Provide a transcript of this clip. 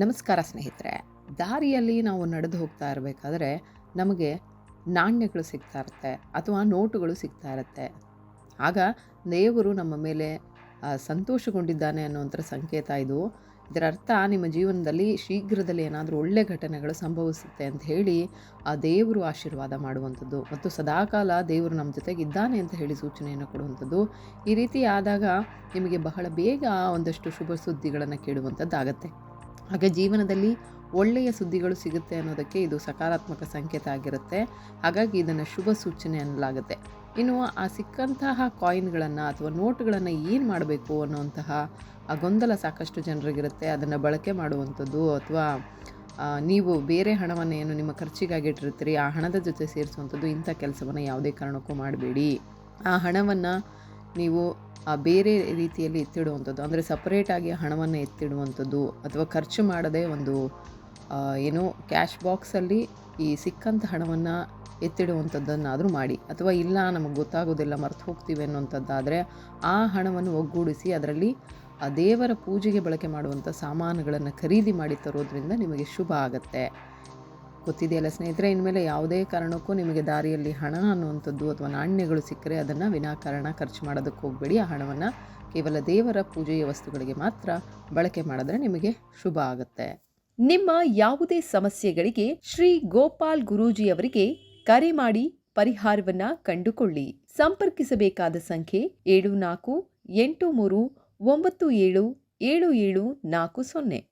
ನಮಸ್ಕಾರ ಸ್ನೇಹಿತರೆ. ದಾರಿಯಲ್ಲಿ ನಾವು ನಡೆದು ಹೋಗ್ತಾ ಇರಬೇಕಾದ್ರೆ ನಮಗೆ ನಾಣ್ಯಗಳು ಸಿಗ್ತಾ ಇರುತ್ತೆ ಅಥವಾ ನೋಟುಗಳು ಸಿಗ್ತಾ ಇರುತ್ತೆ. ಆಗ ದೇವರು ನಮ್ಮ ಮೇಲೆ ಸಂತೋಷಗೊಂಡಿದ್ದಾನೆ ಅನ್ನುವಂಥ ಸಂಕೇತ ಇದು. ಇದರ ಅರ್ಥ ನಿಮ್ಮ ಜೀವನದಲ್ಲಿ ಶೀಘ್ರದಲ್ಲಿ ಏನಾದರೂ ಒಳ್ಳೆ ಘಟನೆಗಳು ಸಂಭವಿಸುತ್ತೆ ಅಂತ ಹೇಳಿ ಆ ದೇವರು ಆಶೀರ್ವಾದ ಮಾಡುವಂಥದ್ದು ಮತ್ತು ಸದಾಕಾಲ ದೇವರು ನಮ್ಮ ಜೊತೆಗೆ ಇದ್ದಾನೆ ಅಂತ ಹೇಳಿ ಸೂಚನೆಯನ್ನು ಕೊಡುವಂಥದ್ದು ಈ ರೀತಿ ಆದಾಗ ನಿಮಗೆ ಬಹಳ ಬೇಗ ಒಂದಷ್ಟು ಶುಭ ಸುದ್ದಿಗಳನ್ನು ಕೇಳುವಂಥದ್ದಾಗತ್ತೆ. ಹಾಗೆ ಜೀವನದಲ್ಲಿ ಒಳ್ಳೆಯ ಸುದ್ದಿಗಳು ಸಿಗುತ್ತೆ ಅನ್ನೋದಕ್ಕೆ ಇದು ಸಕಾರಾತ್ಮಕ ಸಂಕೇತ ಆಗಿರುತ್ತೆ. ಹಾಗಾಗಿ ಇದನ್ನು ಶುಭ ಸೂಚನೆ ಅನ್ನಲಾಗುತ್ತೆ. ಇನ್ನು ಆ ಸಿಕ್ಕಂತಹ ಕಾಯಿನ್ಗಳನ್ನು ಅಥವಾ ನೋಟುಗಳನ್ನು ಏನು ಮಾಡಬೇಕು ಅನ್ನುವಂತಹ ಆ ಗೊಂದಲ ಸಾಕಷ್ಟು ಜನರಿಗಿರುತ್ತೆ. ಅದನ್ನು ಬಳಕೆ ಮಾಡುವಂಥದ್ದು ಅಥವಾ ನೀವು ಬೇರೆ ಹಣವನ್ನು ಏನು ನಿಮ್ಮ ಖರ್ಚಿಗಾಗಿ ಇಟ್ಟಿರ್ತೀರಿ, ಆ ಹಣದ ಜೊತೆ ಸೇರಿಸುವಂಥದ್ದು ಇಂಥ ಕೆಲಸವನ್ನು ಯಾವುದೇ ಕಾರಣಕ್ಕೂ ಮಾಡಬೇಡಿ. ಆ ಹಣವನ್ನು ನೀವು ಬೇರೆ ರೀತಿಯಲ್ಲಿ ಎತ್ತಿಡುವಂಥದ್ದು ಅಂದರೆ ಸಪ್ರೇಟಾಗಿ ಹಣವನ್ನು ಎತ್ತಿಡುವಂಥದ್ದು ಅಥವಾ ಖರ್ಚು ಮಾಡದೆ ಒಂದು ಆ, ಏನು ಕ್ಯಾಶ್ ಬಾಕ್ಸಲ್ಲಿ ಈ ಸಿಕ್ಕಂಥ ಹಣವನ್ನು ಎತ್ತಿಡುವಂಥದ್ದನ್ನಾದರೂ ಮಾಡಿ. ಅಥವಾ ಇಲ್ಲ ನಮಗೆ ಗೊತ್ತಾಗೋದಿಲ್ಲ ಮರ್ತು ಹೋಗ್ತೀವಿ ಅನ್ನುವಂಥದ್ದಾದರೆ ಆ ಹಣವನ್ನು ಒಗ್ಗೂಡಿಸಿ ಅದರಲ್ಲಿ ಆ ದೇವರ ಪೂಜೆಗೆ ಬಳಕೆ ಮಾಡುವಂಥ ಸಾಮಾನುಗಳನ್ನು ಖರೀದಿ ಮಾಡಿ ತರೋದ್ರಿಂದ ನಿಮಗೆ ಶುಭ ಆಗತ್ತೆ. ಗೊತ್ತಿದೆಯಲ್ಲ ಸ್ನೇಹಿತರೆ? ಇನ್ಮೇಲೆ ಯಾವುದೇ ಕಾರಣಕ್ಕೂ ನಿಮಗೆ ದಾರಿಯಲ್ಲಿ ಹಣ ಅನ್ನುವಂಥದ್ದು ಅಥವಾ ನಾಣ್ಯಗಳು ಸಿಕ್ಕರೆ ಅದನ್ನು ವಿನಾಕಾರಣ ಖರ್ಚು ಮಾಡೋದಕ್ಕೆ ಹೋಗಬೇಡಿ. ಆ ಹಣವನ್ನು ಕೇವಲ ದೇವರ ಪೂಜೆಯ ವಸ್ತುಗಳಿಗೆ ಮಾತ್ರ ಬಳಕೆ ಮಾಡಿದ್ರೆ ನಿಮಗೆ ಶುಭ ಆಗುತ್ತೆ. ನಿಮ್ಮ ಯಾವುದೇ ಸಮಸ್ಯೆಗಳಿಗೆ ಶ್ರೀ ಗೋಪಾಲ್ ಗುರೂಜಿಯವರಿಗೆ ಕರೆ ಮಾಡಿ ಪರಿಹಾರವನ್ನ ಕಂಡುಕೊಳ್ಳಿ. ಸಂಪರ್ಕಿಸಬೇಕಾದ ಸಂಖ್ಯೆ ಏಳು ನಾಲ್ಕು ಎಂಟು ಮೂರು ಒಂಬತ್ತು ಏಳು ಏಳು ಏಳು ನಾಲ್ಕು ಸೊನ್ನೆ.